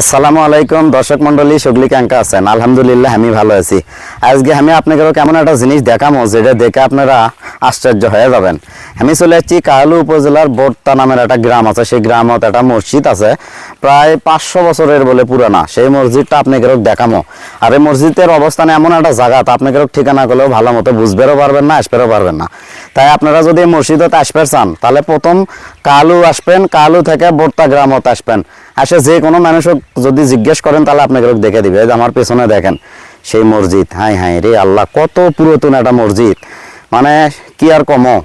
আসসালামু আলাইকুম, দর্শক মন্ডলী সগলি ক্যাঙ্কা আছেন। আলহামদুলিল্লাহ, আমি ভালো আছি। আজকে আমি আপনাকে কেমন একটা জিনিস দেখামো যেটা দেখে আপনারা আশ্চর্য হয়ে যাবেন। আমি চলে যাচ্ছি কাহালু উপজেলার বোর্তা নামের একটা গ্রাম আছে। সেই গ্রামত একটা মসজিদ আছে, প্রায় পাঁচশো বছরের বলে পুরানা। সেই মসজিদটা আপনাকে দেখামো আর এই মসজিদের অবস্থানে এমন একটা জায়গা, তো আপনাকে ঠিকানা করলেও ভালো মতো বুঝবেরও পারবেন না, আসবেরও পারবেন না। তাই আপনারা যদি মসজিদত আসবে চান, তাহলে প্রথম কালু আসবেন, কালু থেকে বোর্তা গ্রামত আসবেন। আসে যে কোনো মানুষক যদি জিজ্ঞেস করেন, তাহলে আপনাকে লোক দেখে দিবে। আমার পেছনে দেখেন, সেই মসজিদ। হাই হাই রে আল্লাহ, কত পুরাতন একটা মসজিদ। মানে কি আর কমো?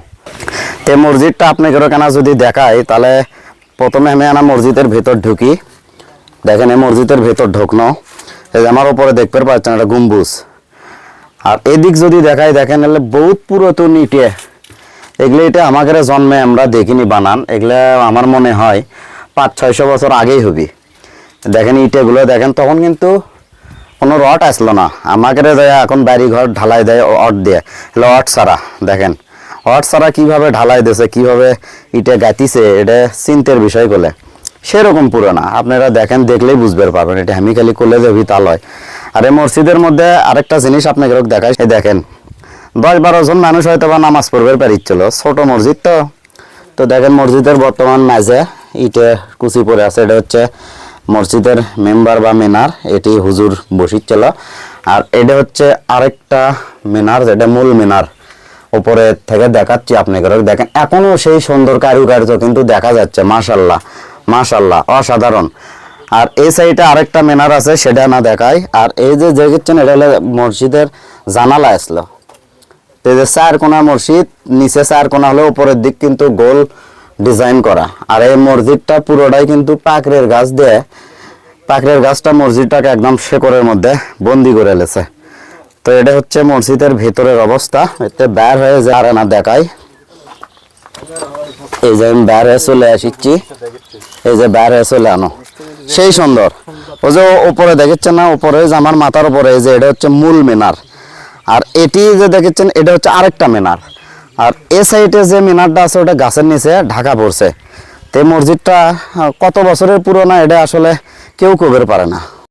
এই মসজিদটা আপনাকে কেনা যদি দেখাই, তাহলে প্রথমে আমি আনা মসজিদের ভেতর ঢুকি। দেখেন, এই মসজিদের ভেতর ঢুকনো। আমার উপরে দেখতে পাচ্ছেন একটা গম্বুজ। আর এদিক যদি দেখাই, দেখেন, এলে বহুত পুরাতন ইটে। এগুলো এটা আমাদের জন্মে আমরা দেখিনি বানান। এগুলো আমার মনে হয় পাঁচ, ছয়শো বছর আগেই হবি। দেখেন ইটেগুলো, দেখেন, তখন কিন্তু কোনো রড আসলো না। আমাকে এখন বাড়ি ঘর ঢালাই দেয়, অট দিয়ে। এগুলো অট ছাড়া, দেখেন। অট ছাড়া কীভাবে ঢালাই দিয়েছে, কীভাবে ইটে গাতিছে এটা চিন্তের বিষয় বলে। সেরকম পুরোনা। আপনারা দেখেন, দেখলেই বুঝবে পারবেন। এটা আমি খালি করলে দেবি তা লয়। আর এই মসজিদের মধ্যে আরেকটা জিনিস আপনাকে এই দেখেন। দশ বারো জন মানুষ হয়তো বা নামাজ পড়বে পারিচ্ছিল ছোট মসজিদ তো। তো দেখেন মসজিদের বর্তমান মাঝে ইটে কুচি পড়ে আছে। এটা হচ্ছে মসজিদের মেম্বার বা মিনার। এটি হুজুর বসিচ্ছিল আর এটা হচ্ছে আরেকটা মিনার, যেটা মূল মিনার। উপরে থেকে দেখাচ্ছি আপনাকে দেখেন, এখনও সেই সুন্দর কারুকার্য কিন্তু দেখা যাচ্ছে। মাশাল্লাহ মাশাল্লাহ অসাধারণ। আর এই সাইডে আরেকটা মিনার আছে, সেটা না দেখায় আর এই যে দেখছেন, এটা হলো মসজিদের জানালা আসলো। এই যে চার কোনা মসজিদ, নিচে চার কোনা হলে উপরের দিক কিন্তু গোল ডিজাইন করা। আর এই মসজিদটা পুরোটাই কিন্তু পাকড়ের গাছ দিয়ে। পাকড়ের গাছটা মসজিদটাকে একদম শেকড়ের মধ্যে বন্দি করে এলেছে তো এটা হচ্ছে মসজিদের ভেতরের অবস্থা। এতে বের হয়ে যায় আর না দেখায় এই যে আমি বের হয়ে চলে আসিচ্ছি। এই যে বের হয়ে চলে আনো। সেই সুন্দর। ও যে উপরে দেখেছেন না? উপরে যে আমার মাথার উপরে, এই যে এটা হচ্ছে মূল মিনার। আর এটি যে দেখেছেন, এটা হচ্ছে আরেকটা মিনার। আর এ সাইডে যে মিনারটা আছে, ওটা গাছের নিচে ঢাকা পড়ছে। তো মসজিদটা কত বছরের পুরোনো, এটা আসলে কেউ কবের পারে না।